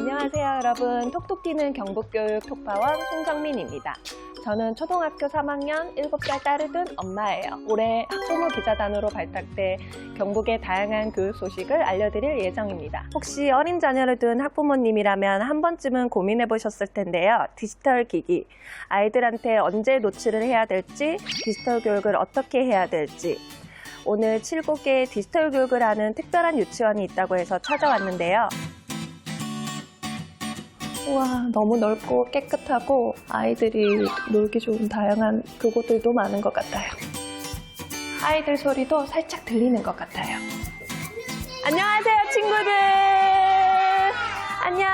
안녕하세요, 여러분. 톡톡 튀는 경북교육 톡파원 송정민입니다. 저는 초등학교 3학년 7살 딸을 둔 엄마예요. 올해 학부모 기자단으로 발탁돼 경북의 다양한 교육 소식을 알려드릴 예정입니다. 혹시 어린 자녀를 둔 학부모님이라면 한 번쯤은 고민해 보셨을 텐데요. 디지털 기기. 아이들한테 언제 노출을 해야 될지, 디지털 교육을 어떻게 해야 될지, 오늘 7곳의 디지털 교육을 하는 특별한 유치원이 있다고 해서 찾아왔는데요. 우와, 너무 넓고 깨끗하고 아이들이 놀기 좋은 다양한 그곳들도 많은 것 같아요. 아이들 소리도 살짝 들리는 것 같아요. 안녕하세요, 친구들! 안녕!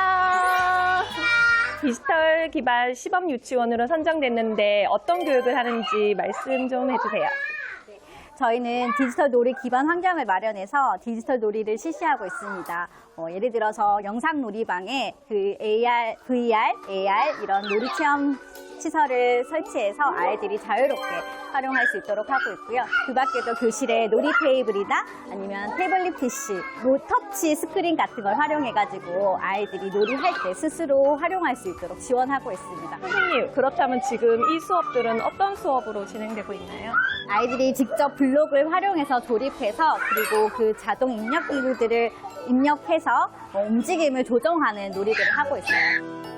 디지털 기반 시범 유치원으로 선정됐는데 어떤 교육을 하는지 말씀 좀 해주세요. 저희는 디지털 놀이 기반 환경을 마련해서 디지털 놀이를 실시하고 있습니다. 어, 예를 들어서 영상 놀이방에 그 AR, VR, AR 이런 놀이 체험 시설을 설치해서 아이들이 자유롭게 활용할 수 있도록 하고 있고요. 그 밖에도 교실에 놀이 테이블이나 아니면 태블릿 PC, 노 터치 스크린 같은 걸 활용해가지고 아이들이 놀이할 때 스스로 활용할 수 있도록 지원하고 있습니다. 선생님, 그렇다면 지금 이 수업들은 어떤 수업으로 진행되고 있나요? 아이들이 직접 블록을 활용해서 조립해서 그리고 그 자동 입력 기구들을 입력해서 어, 움직임을 조정하는 놀이들을 하고 있어요.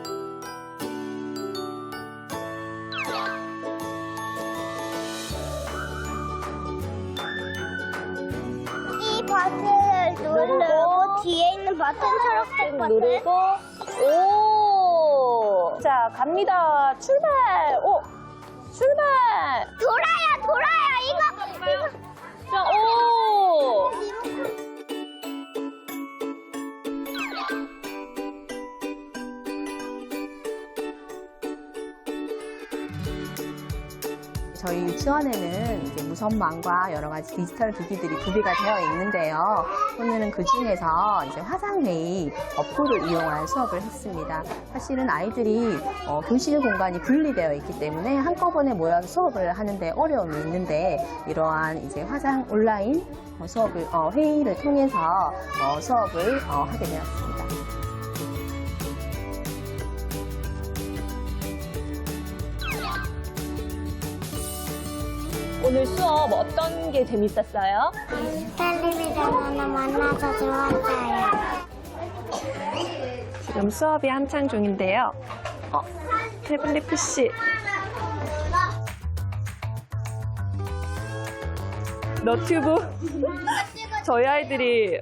버튼을 누르고 뒤에 있는 버튼 초록색 버튼 누르고 오! 자, 갑니다. 출발! 오! 저희 유치원에는 이제 무선망과 여러 가지 디지털 기기들이 구비가 되어 있는데요. 오늘은 그 중에서 이제 화상회의 어플을 이용한 수업을 했습니다. 사실은 아이들이 어, 교실 공간이 분리되어 있기 때문에 한꺼번에 모여서 수업을 하는데 어려움이 있는데 이러한 이제 화상 온라인 어, 수업을 어, 회의를 통해서 어, 수업을 어, 하게 되었습니다. 오늘 수업 어떤 게 재밌었어요? 텔레비전을 만나서 좋았어요 지금 수업이 한창 중인데요. 어, 태블릿 PC. 너튜브? 저희 아이들이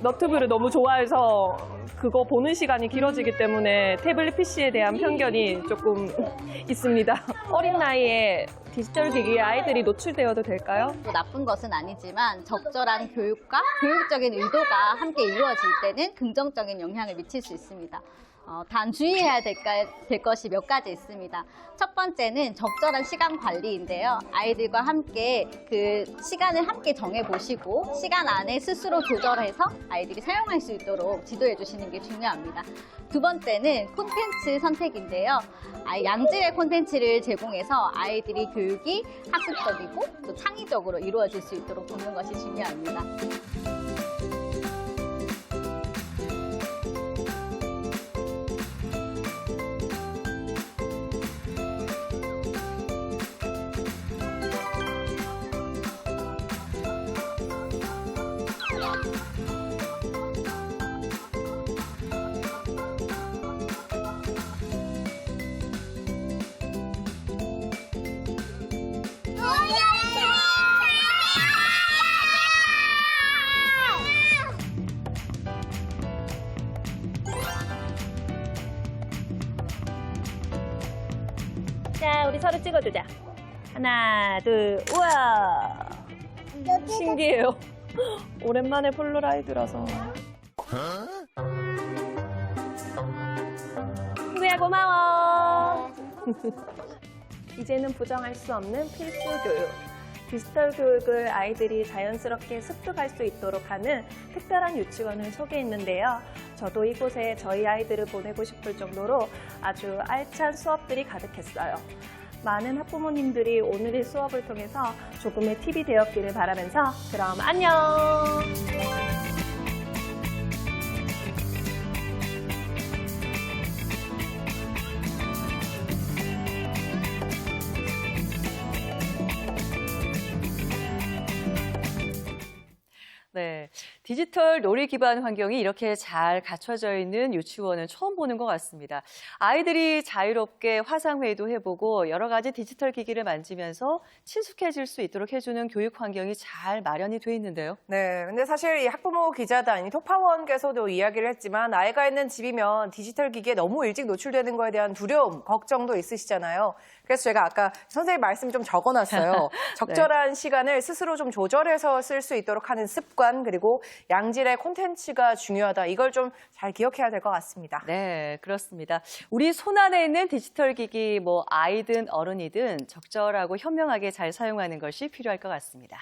너튜브를 너무 좋아해서 그거 보는 시간이 길어지기 때문에 태블릿 PC에 대한 편견이 조금 있습니다. 어린 나이에 디지털 기기에 아이들이 노출되어도 될까요? 뭐 나쁜 것은 아니지만 적절한 교육과 교육적인 의도가 함께 이루어질 때는 긍정적인 영향을 미칠 수 있습니다. 어, 단 주의해야 될, 까- 될 것이 몇 가지 있습니다. 첫 번째는 적절한 시간 관리인데요. 아이들과 함께 그 시간을 함께 정해 보시고 시간 안에 스스로 조절해서 아이들이 사용할 수 있도록 지도해 주시는 게 중요합니다. 두 번째는 콘텐츠 선택인데요. 아, 양질의 콘텐츠를 제공해서 아이들이 교육이 학습적이고 또 창의적으로 이루어질 수 있도록 돕는 것이 중요합니다. 자, 우리 서로 찍어주자. 하나, 둘, 우와! 신기해요. 오랜만에 폴로라이드라서. 친구야, 고마워. 이제는 부정할 수 없는 필수 교육. 디지털 교육을 아이들이 자연스럽게 습득할 수 있도록 하는 특별한 유치원을 소개했는데요. 저도 이곳에 저희 아이들을 보내고 싶을 정도로 아주 알찬 수업들이 가득했어요. 많은 학부모님들이 오늘의 수업을 통해서 조금의 팁이 되었기를 바라면서 그럼 안녕! 네. 디지털 놀이 기반 환경이 이렇게 잘 갖춰져 있는 유치원은 처음 보는 것 같습니다. 아이들이 자유롭게 화상회의도 해보고 여러 가지 디지털 기기를 만지면서 친숙해질 수 있도록 해주는 교육 환경이 잘 마련이 돼 있는데요. 네, 근데 사실 이 학부모 기자단, 이 톡파원께서도 이야기를 했지만 아이가 있는 집이면 디지털 기기에 너무 일찍 노출되는 거에 대한 두려움, 걱정도 있으시잖아요. 그래서 제가 아까 선생님 말씀 좀 적어놨어요. 적절한 시간을 스스로 좀 조절해서 쓸 수 있도록 하는 습관 그리고 양질의 콘텐츠가 중요하다. 이걸 좀 잘 기억해야 될 것 같습니다. 네, 그렇습니다. 우리 손 안에 있는 디지털 기기, 뭐 아이든 어른이든 적절하고 현명하게 잘 사용하는 것이 필요할 것 같습니다.